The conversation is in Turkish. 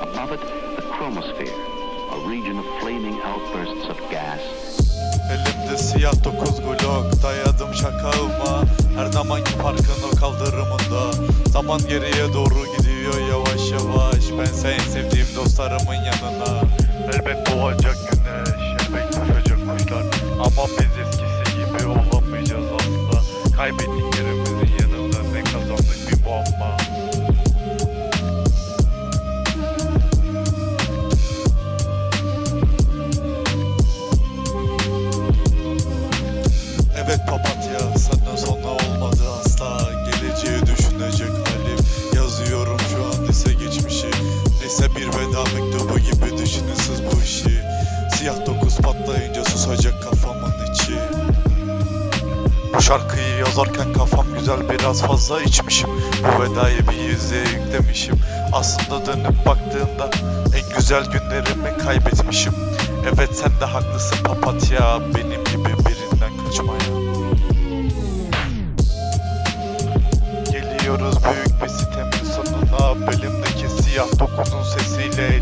Above it, the chromosphere, a region of flaming outbursts of gas. Elimde siyah dokuz glok Dayadım şakağıma. Her zamanki parkın o kaldırımında. Zaman geriye doğru gidiyor yavaş Lise bir veda mektubu gibi düşünün siz bu işi. Siyah dokuz patlayınca susacak kafamın içi. Bu şarkıyı yazarken kafam güzel biraz fazla içmişim. Bu vedayı bir yüzeye yüklemişim. Aslında dönüp baktığında en güzel günlerimi kaybetmişim. Evet sen de haklısın papatya Benim gibi birinden kaçmaya. Geliyoruz büyük bir sitemin sonuna Belimdeki un poco, entonces él,